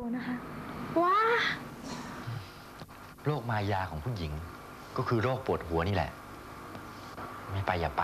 ตัวนะคะว้าโรคมายาของผู้หญิงก็คือโรคปวดหัวนี่แหละไม่ไปอย่าไป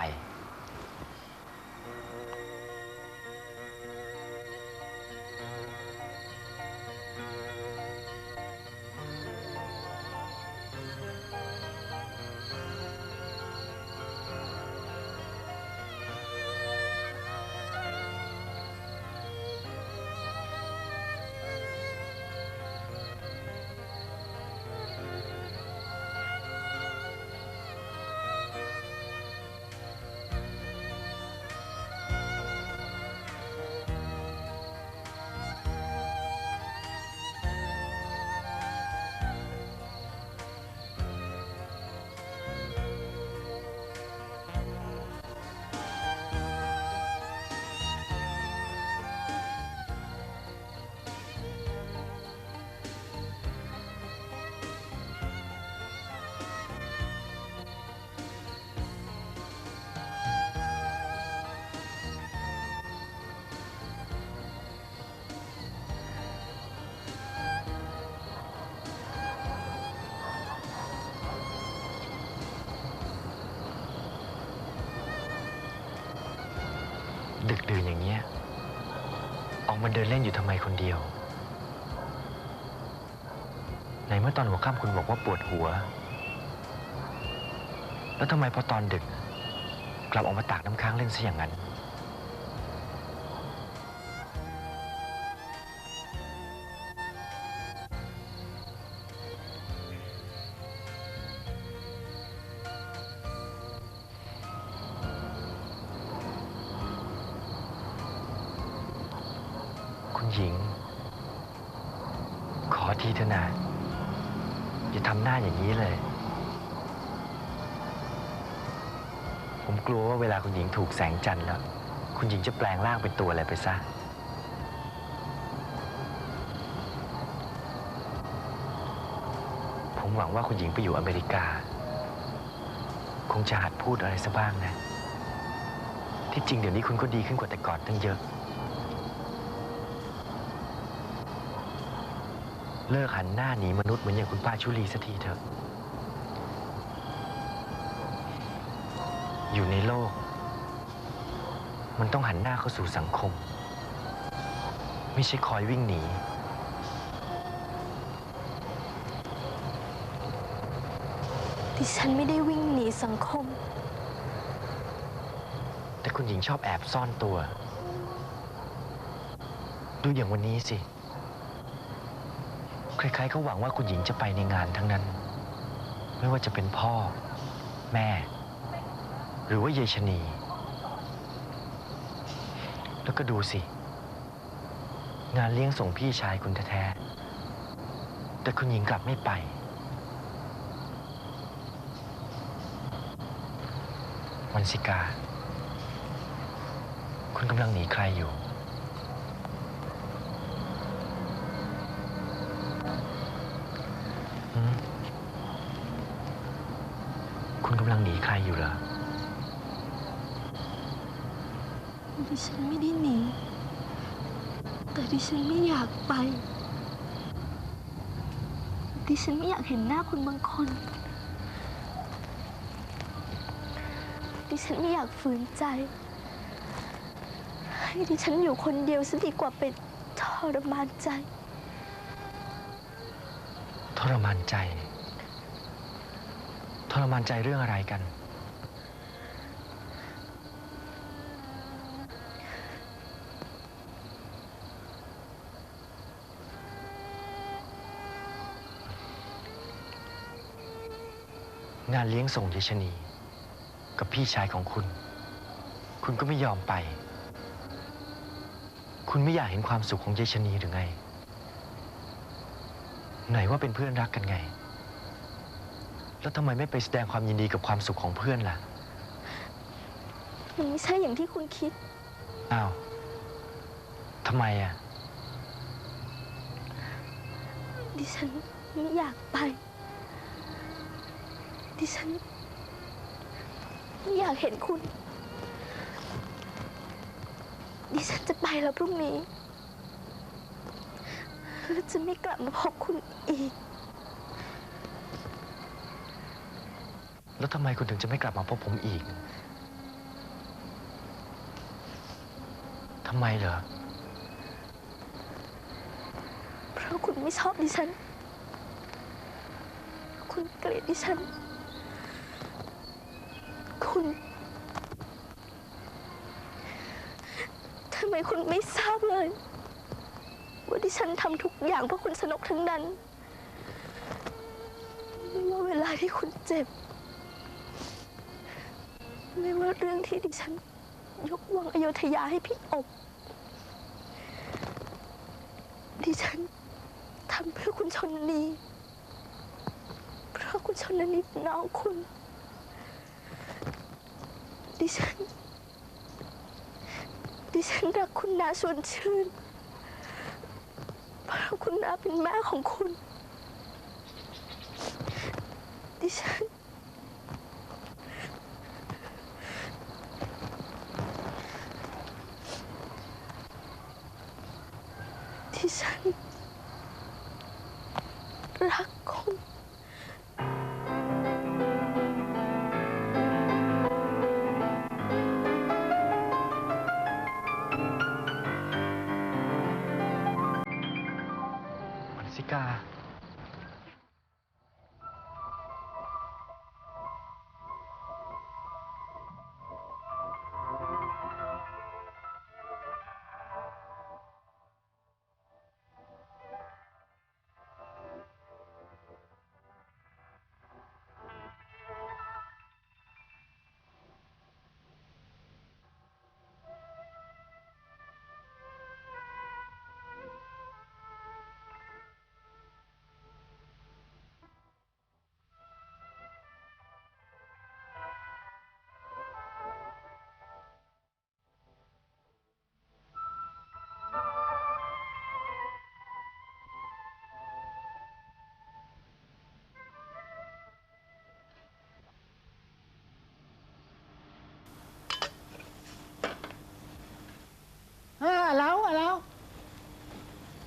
ดึกดื่นอย่างเงี้ย ออกมาเดินเล่นอยู่ทำไมคนเดียวในเมื่อตอนหัวค่ำคุณบอกว่าปวดหัว แล้วทำไมพอตอนดึก กลับออกมาตากน้ำค้างเล่นซะอย่างนั้น หญิง ขอทีเถอะนะอย่าทำหน้าอย่างนี้เลย ผมกลัวว่าเวลาคุณหญิงถูกแสงจันทร์แล้ว คุณหญิงจะแปลงร่างเป็นตัวอะไรไปซะ ผมหวังว่าคุณหญิงไปอยู่อเมริกา คงจะหัดพูดอะไรซะบ้างนะ ที่จริงเดี๋ยวนี้คุณก็ดีขึ้นกว่าแต่ก่อนตั้งเยอะ เลิกหันหน้าหนีมนุษย์เหมือนอย่างคุณป้าชุลีสักทีเถอะ อยู่ในโลก มันต้องหันหน้าเข้าสู่สังคม ไม่ใช่คอยวิ่งหนี ดิฉันไม่ได้วิ่งหนีสังคม แต่คุณหญิงชอบแอบซ่อนตัว ดูอย่างวันนี้สิ ใครๆก็หวังว่าคุณหญิงจะไปในงานทั้งนั้น ไม่ว่าจะเป็นพ่อ แม่ หรือว่าเยชนี แล้วก็ดูสิ งานเลี้ยงส่งพี่ชายคุณแท้ๆแต่คุณหญิงกลับไม่ไปวันสิกา คุณกำลังหนีใครอยู่ คุณกำลังหนีใครอยู่เหรอดิฉันไม่ได้หนี แต่ดิฉันไม่อยากไป ดิฉันไม่อยากเห็นหน้าคนบางคน ดิฉันไม่อยากฝืนใจ ให้ดิฉันอยู่คนเดียวซะดีกว่าเป็นทรมานใจ ทรมานใจ ทรมานใจเรื่องอะไรกัน งานเลี้ยงส่งเยายชนีกับพี่ชายของคุณ คุณก็ไม่ยอมไป คุณไม่อยากเห็นความสุขของเยายชนีหรือไง ไหนว่าเป็นเพื่อนรักกันไง แล้วทำไมไม่ไปแสดงความยินดีกับความสุขของเพื่อนล่ะ มันไม่ใช่อย่างที่คุณคิด อ้าวทำไมอะ ดิฉันไม่อยากไป ดิฉันไม่อยากเห็นคุณ ดิฉันจะไปแล้วพรุ่งนี้ และจะไม่กลับมาพบคุณอีก แล้วทำไมคุณถึงจะไม่กลับมาพบผมอีก ทำไมเหรอ เพราะคุณไม่ชอบดิฉัน คุณเกลียดดิฉัน คุณ ทำไมคุณไม่ทราบเลย ว่าดิฉันทำทุกอย่างเพื่อคุณสนุกทั้งนั้น ไม่ว่าเวลาที่คุณเจ็บ ไม่ว่าเรื่องที่ดิฉัน ยกวังอโยธยาให้พี่อบดิฉันทำเพื่อคุณชนนีเพราะคุณชนนีเป็นน้องคุณ ดิฉัน ดิฉันรักคุณนาชวนชื่น เพราะคุณนาเป็นแม่ของคุณ ดิฉัน มั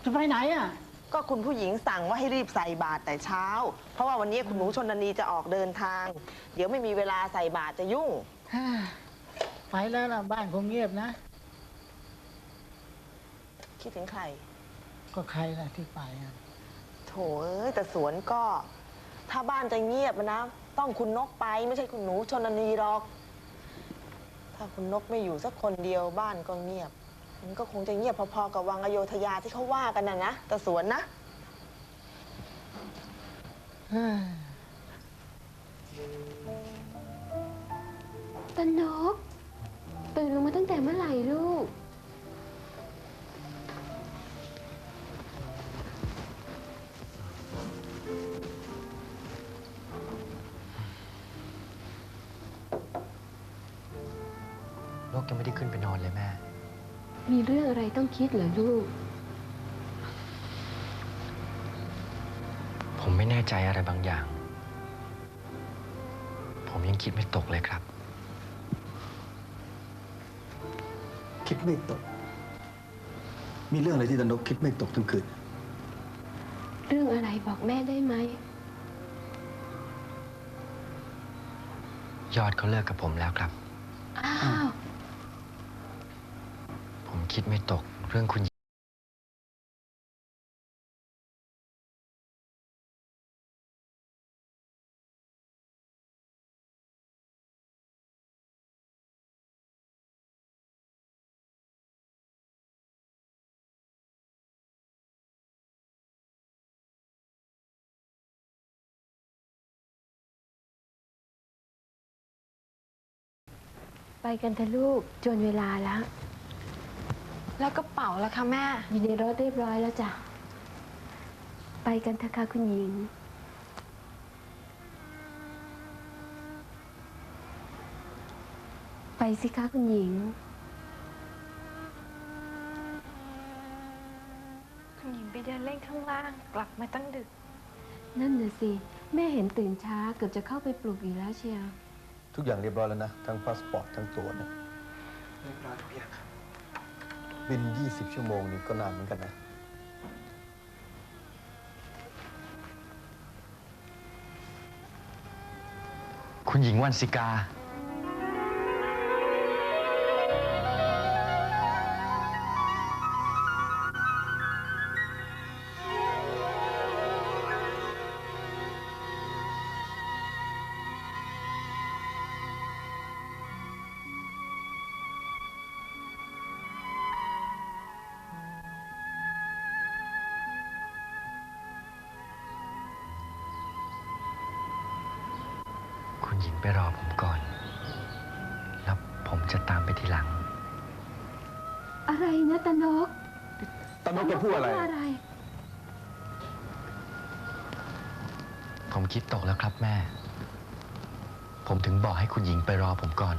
จะไปไหนอะ ก็คุณผู้หญิงสั่งว่าให้รีบใส่บาตรแต่เช้า เพราะว่าวันนี้คุณหนูชนนีจะออกเดินทาง เดี๋ยวไม่มีเวลาใส่บาตรจะยุ่งฮ่าไปแล้วล่ะบ้านคงเงียบนะ คิดถึงใคร ก็ใครล่ะที่ไปอะโถเอ้ยแต่สวนก็ ถ้าบ้านจะเงียบนะ ต้องคุณนกไปไม่ใช่คุณหนูชนนีหรอก ถ้าคุณนกไม่อยู่สักคนเดียวบ้านก็เงียบ มันก็คงจะเงียบพอๆกับวังอโยธยาที่เขาว่ากันนะนะแต่สวนนะเฮ้ยตนกตื่นลงมาตั้งแต่เมื่อไหร่ลูก นกยังไม่ได้ขึ้นไปนอนเลยแม่ มีเรื่องอะไรต้องคิดเหรอลูก ผมไม่แน่ใจอะไรบางอย่าง ผมยังคิดไม่ตกเลยครับ คิดไม่ตก มีเรื่องอะไรที่ตนกคิดไม่ตกทั้งคืน เรื่องอะไรบอกแม่ได้ไหม ยอดเขาเลิกกับผมแล้วครับ อ้าวผม คิดไม่ตกเรื่องคุณไปกันเถอะลูกจนเวลาแล้ว แล้วกระเป๋าล่ะคะแม่ อยู่ในรถเรียบร้อยแล้วจ้ะ ไปกันเถอะค่ะคุณหญิง ไปสิคะคุณหญิง คุณหญิงไปเดินเล่นข้างล่าง กลับมาตั้งดึก นั่นน่ะสิ แม่เห็นตื่นช้าเกือบจะเข้าไปปลุกอีกแล้วเชียว ทุกอย่างเรียบร้อยแล้วนะ ทั้งพาสปอร์ตทั้งตั๋วเนี่ยเรียบร้อยทุกอย่างครับ บิน 20 ชั่วโมงนี่ก็นานเหมือนกันนะ คุณหญิงวันสิกา หญิงไปรอผมก่อน แล้วผมจะตามไปทีหลัง อะไรนะตานกตานกจะพูดอะไร ว่าอะไร ผมคิดตกแล้วครับแม่ ผมถึงบอกให้คุณหญิงไปรอผมก่อน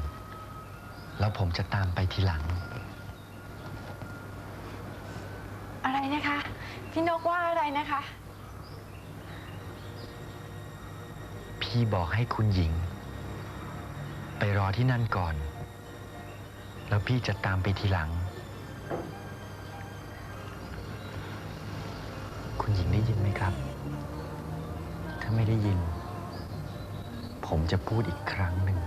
แล้วผมจะตามไปทีหลัง อะไรนะคะ พี่นกว่าอะไรนะคะ พี่บอกให้คุณหญิง ไปรอที่นั่นก่อน แล้วพี่จะตามไปทีหลัง คุณหญิงได้ยินไหมครับ ถ้าไม่ได้ยิน ผมจะพูดอีกครั้งหนึ่ง